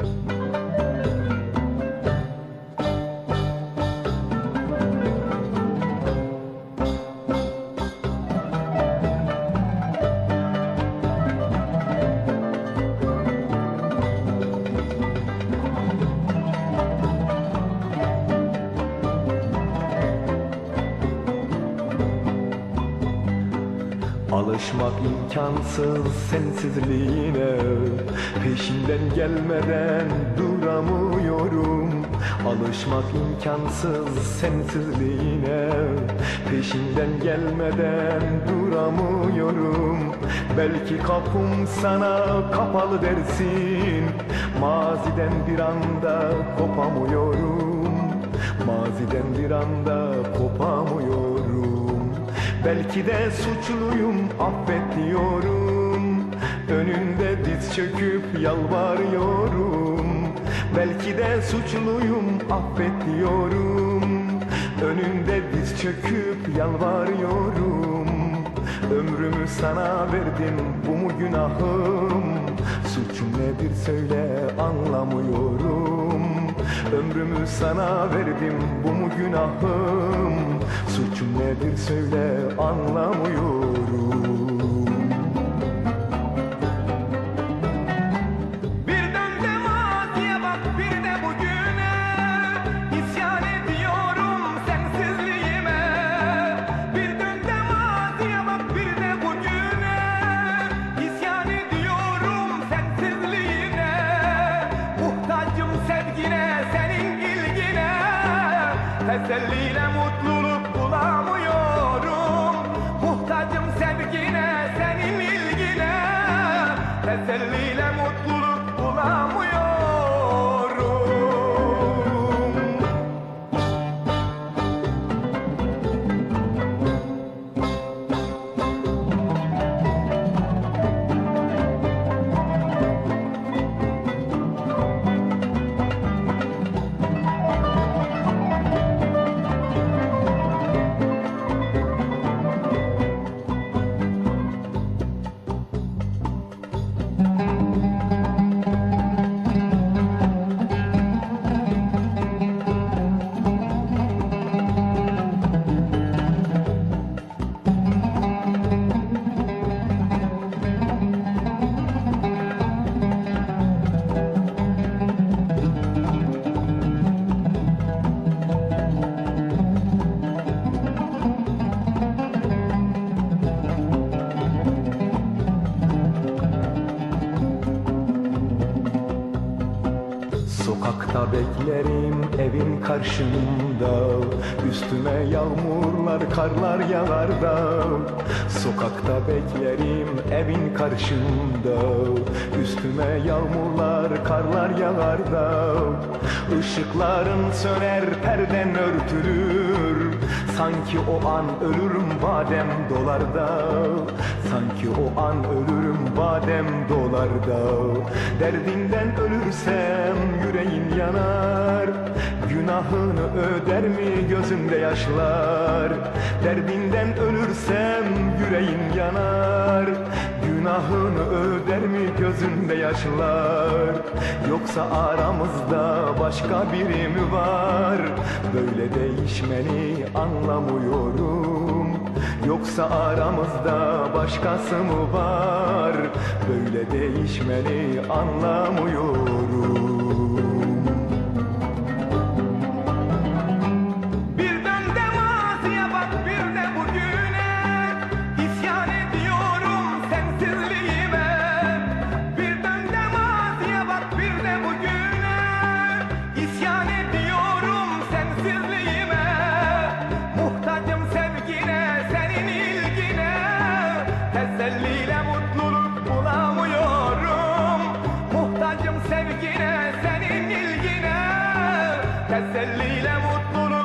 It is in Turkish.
Bye. Alışmak imkansız sensizliğine. Peşinden gelmeden duramıyorum. Alışmak imkansız sensizliğine. Peşinden gelmeden duramıyorum. Belki kapım sana kapalı dersin. Maziden bir anda kopamıyorum. Maziden bir anda kopamıyorum Belki de suçluyum affet diyorum Önünde diz çöküp yalvarıyorum. Belki de suçluyum affet diyorum Önünde diz çöküp yalvarıyorum. Ömrümü sana verdim bu mu günahım? Suçum nedir söyle anlamıyorum. Ömrümü sana verdim bu mu günahım? Suçum nedir söyle anlamıyorum. Bir dön de maziye bak bir de bugüne. İsyan ediyorum sensizliğime. Bir dön de maziye bak bir de bugüne. İsyan ediyorum sensizliğine. Muhtacım sevgine senin ilgine. Teselliyle mutluluk bulamıyorum Muhtacım sevgine senin ilgine. Teselliyle mutluluk bulamıyorum Sokakta beklerim evin karşında. Üstüme yağmurlar karlar yağar da. Sokakta beklerim evin karşında. Üstüme yağmurlar karlar yağar da. Işıkların söner perden örtülür Sanki o an ölürüm badem dolarda. Sanki o an ölürüm badem dolarda. Derdinden ölürsem yüreğim yanar. Günahını öder mi gözümde yaşlar? Derdinden ölürsem yüreğim yanar Günahını öder mi gözünde yaşlar? Yoksa aramızda başka biri mi var? Böyle değişmeni anlamıyorum. Yoksa aramızda başkası mı var? Böyle değişmeni anlamıyorum teselliyle mutluluk